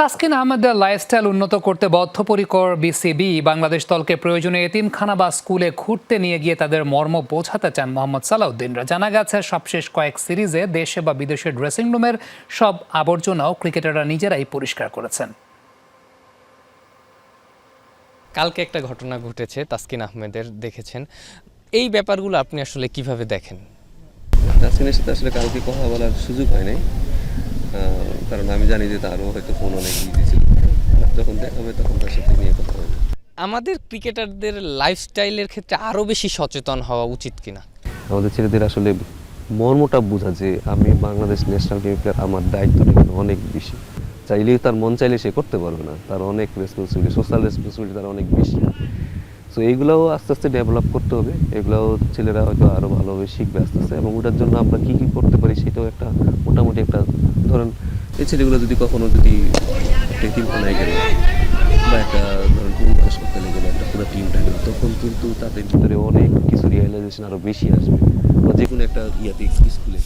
তাসকিন আহমেদের লাইফস্টাইল উন্নত করতে বদ্ধপরিকর বিসিবি। বাংলাদেশ দলকে প্রয়োজনে এতিমখানা বা স্কুলে ঘুরতে নিয়ে গিয়ে তাদের মর্ম বোঝাতে চান মোহাম্মদ সালাউদ্দিনরা জানা গেছে সবশেষ কয়েক সিরিজে দেশে বা বিদেশের ড্রেসিং রুমের সব আবর্জনাও ক্রিকেটাররা নিজেরাই পরিষ্কার করেছেন। কালকে একটা ঘটনা ঘটেছে তাসকিন আহমেদের দেখেছেন। এই ব্যাপারগুলো আপনি আসলে কীভাবে দেখেন? তাসকিনের সাথে আসলে কালকে কথা বলার সুযোগ হয় নাই। কারণ আমি জানি যে তারও হয়তো ফোন অনেক বিজি ছিল। যখন দেখা হবে তখন তার সাথে নিয়ে কথা হবে। আমাদের ক্রিকেটারদের লাইফস্টাইলের ক্ষেত্রে আরও বেশি সচেতন হওয়া উচিত কিনা? আমাদের ছেলেদের আসলে মর্মটা বোঝা যে আমি বাংলাদেশ ন্যাশনাল টিম প্লেয়ার আমার দায়িত্বটা কিন্তু অনেক বেশি। চাইলেই তার মন চাইলে সে করতে পারবে না। তার অনেক রেসপন্সিবিলিটি সোশ্যাল রেসপন্সিবিলিটি তার অনেক বেশি। সো এইগুলোও আস্তে আস্তে ডেভেলপ করতে হবে। এগুলোও ছেলেরা হয়তো আরও ভালোভাবে শিখবে আস্তে আস্তে। এবং ওটার জন্য আমরা কী কী করতে পারি সেটাও একটা মোটামুটি একটা ধরেন, এই ছেলেগুলো যদি কখনো যদি টিমখানায় গেল বা একটা ধরেন কোন হাসপাতালে গেলো, একটা পুরো টিমটা গেলো, তখন কিন্তু তাদের ভিতরে অনেক কিছু রিয়েলাইজেশন আরও বেশি আসবে। বা যে কোনো একটা ইয়াতে স্কুলে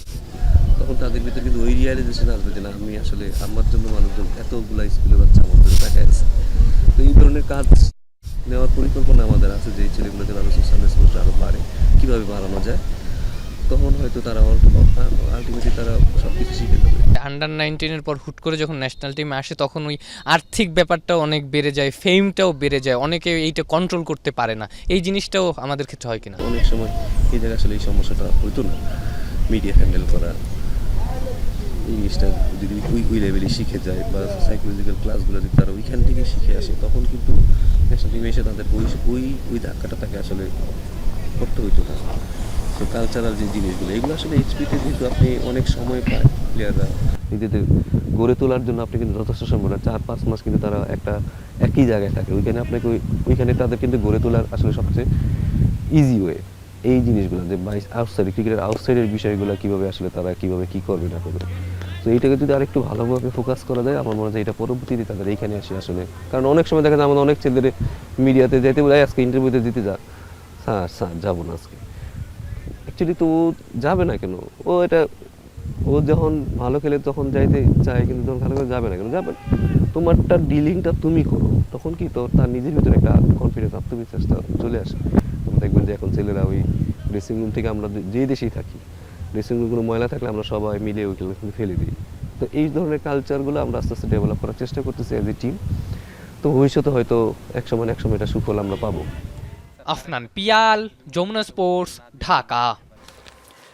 তখন তাদের ভিতরে কিন্তু ওই রিয়েলাইজেশন আসবে যে না, আমি আসলে আমার জন্য মানুষজন এতগুলো স্কুলে বাচ্চা আমার জন্য আছে। তো এই ধরনের কাজ পরিকল্পনা আমাদের আছে যে এই ছেলেগুলো যেন আরও সোশ্যাল রেসপন্স আরও বাড়ে কীভাবে বাড়ানো যায় তখন হয়তো তারা আলটিমেটলি তারা সব কিছু শিখে যাবে। আন্ডার নাইনটিনের পর হুট করে যখন ন্যাশনাল টিমে আসে তখন ওই আর্থিক ব্যাপারটাও অনেক বেড়ে যায় ফেমটাও বেড়ে যায় অনেকে এইটা কন্ট্রোল করতে পারে না। এই জিনিসটাও আমাদের ক্ষেত্রে হয় কিনা? অনেক সময় এই জায়গায় আসলে এই সমস্যাটা হইতো না মিডিয়া হ্যান্ডেল করা ইংলিশটা যদি ওই ওই লেভেলে শিখে যায় বা সাইকোলজিক্যাল ক্লাসগুলো যদি তারা ওইখান থেকে শিখে আসে, তখন কিন্তু ন্যাশনাল টিমে এসে তাদের ওই ওই ওই ধাক্কাটা তাকে আসলে করতে হইতো না। তো কালচারাল যে জিনিসগুলো, এগুলো আসলে এইচপিতে যেহেতু আপনি অনেক সময় পায় প্লেয়াররা নিজেদের গড়ে তোলার জন্য আপনি কিন্তু যথেষ্ট সময় না চার, পাঁচ মাস কিন্তু তারা একটা একই জায়গায় থাকে। ওইখানে আপনাকে ওই, ওইখানে তাদের কিন্তু গড়ে তোলার আসলে সবচেয়ে ইজি ওয়ে এই জিনিসগুলো যে বাইশ আউটসাইড ক্রিকেটের আউটসাইডের বিষয়গুলো কীভাবে আসলে তারা কীভাবে কী করবে না করবে। তো এইটাকে যদি আরেকটু ভালোভাবে ফোকাস করা যায়, আমার মনে হয় এটা পরবর্তীতে তাদের এইখানে আসে আসলে। কারণ অনেক সময় দেখা যায় আমাদের অনেক ছেলেদের মিডিয়াতে যেতে বলে আজকে ইন্টারভিউতে দিতে যা। স্যার স্যার, যাব না আজকে। অ্যাকচুয়ালি তো ও যাবে না কেন? ও এটা, ও যখন ভালো খেলে তখন যাইতে চায়, কিন্তু যখন ভালো করে যাবে না কেন? যাবে। তোমারটা ডিলিংটা তুমি করো। তখন কি তোর, তার নিজের ভিতরে একটা কনফিডেন্স আত্মবিশ্বাসটা চলে আসে। দেখবেন যে এখন ছেলেরা ওই ড্রেসিং রুম থেকে আমরা যে দেশেই থাকি। ড্রেসিং রুমগুলো ময়লা থাকলে আমরা সবাই মিলে ওইগুলো কিন্তু ফেলে দিই। তো এই ধরনের কালচারগুলো আমরা আস্তে আস্তে ডেভেলপ করার চেষ্টা করতেছি অ্যাজ এ টিম তো ভবিষ্যতে হয়তো এক সময় এক সময় এটা সুফল আমরা পাবো। আফনান পিয়াল, যমুনা স্পোর্টস ঢাকা।